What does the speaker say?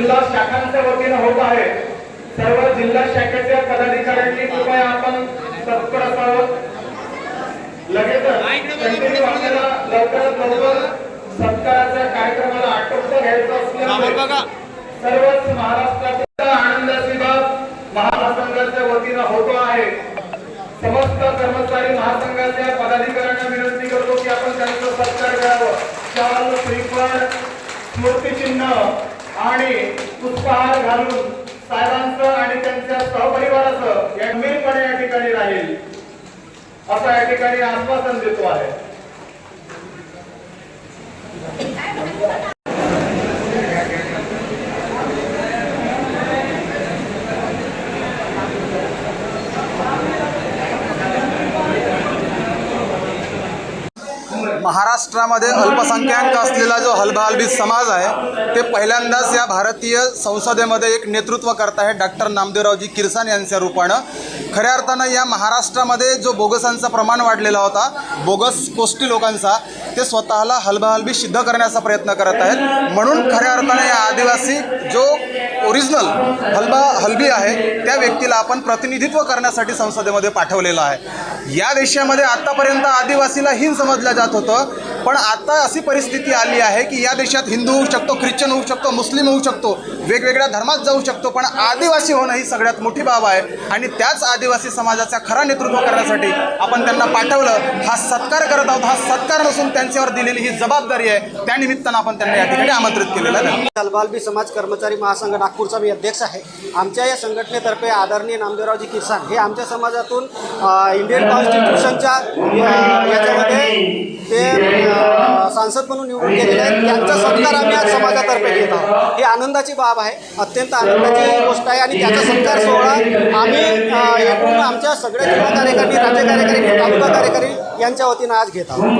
जिल्हा शाखांच्या वतीनं होत आहे. सर्व जिल्हा शाखेच्या पदाधिकाऱ्यांनी कृपया आपण तत्पर असावं. लगेचच कंटिन्यू आपल्याला लवकरात लवकर सत्काराच्या कार्यक्रमाला घ्यायचं असल्यामुळे सर्वच महाराष्ट्रातील आनंदाची बाब महासंघाच्या वतीनं होतो आहे. समस्त कर्मचारी महासंघाच्या पदाधिकाऱ्यांना विनंती करतो की आपण त्यांचा सत्कार करावं. शाल श्रीफळ स्मृतिचिन्ह आणि पुष्पहार घालून साहेबांचं आणि त्यांच्या सहपरिवाराचं गंभीरपणे या ठिकाणी राहील. असं या ठिकाणी आश्वासन देतो आहे. महाराष्ट्रामध्ये अल्पसंख्याक असलेला जो हलबाहलबी समाज आहे ते पहिल्यांदाच या भारतीय संसदेमध्ये एक नेतृत्व करत आहे डॉक्टर नामदेवरावजी किरसान यांच्या रूपानं. खऱ्या अर्थानं या महाराष्ट्रामध्ये जो बोगसांचं प्रमाण वाढलेला होता बोगस कोष्टी लोकांचा ते स्वतःला हलबाहलबी सिद्ध करण्याचा प्रयत्न करत आहेत. म्हणून खऱ्या अर्थानं या आदिवासी जो ओरिजिनल हलबा हलबी आहे त्या व्यक्तीला आपण प्रतिनिधित्व करण्यासाठी संसदेमध्ये पाठवलेलं आहे. या देशामध्ये आतापर्यंत आदिवासीला हिंद समजलं जात होतं. पण आता अशी परिस्थिती आली आहे की या देशात हिंदू होऊ शकतो ख्रिश्चन होऊ शकतो मुस्लिम होऊ शकतो वेगवेगळ्या धर्मात जाऊ शकतो पण आदिवासी होणं ही सगळ्यात मोठी बाब आहे. आणि त्याच आदिवासी समाजाचा खरा नेतृत्व करण्यासाठी आपण त्यांना पाठवलं. हा सत्कार करत आहोत. हा सत्कार नसून त्यांच्यावर दिलेली ही जबाबदारी आहे. त्या निमित्तानं आपण त्यांना या ठिकाणी आमंत्रित केलेलं आहे. अलबालबी समाज कर्मचारी महासंघ नागपूरचा मी अध्यक्ष आहे. आमच्या या संघटनेतर्फे आदरणीय नामदेवरावजी किसान हे आमच्या समाजातून इंडियन कॉन्स्टिट्यूशनच्या याच्यामध्ये सांसद म्हणून निवडून गेलेले आहेत. त्यांचा सत्कार आम्ही आज समाजातर्फे घेत आहोत. ही आनंदाची बाब आहे. अत्यंत आनंदाची गोष्ट आहे आणि त्याचा सत्कार सोहळा आम्ही एकूण आमच्या सगळ्या जिल्हा कार्यकारिणी राज्य कार्यकारी तालुका कार्यकारी यांच्या वतीनं आज घेत आहोत.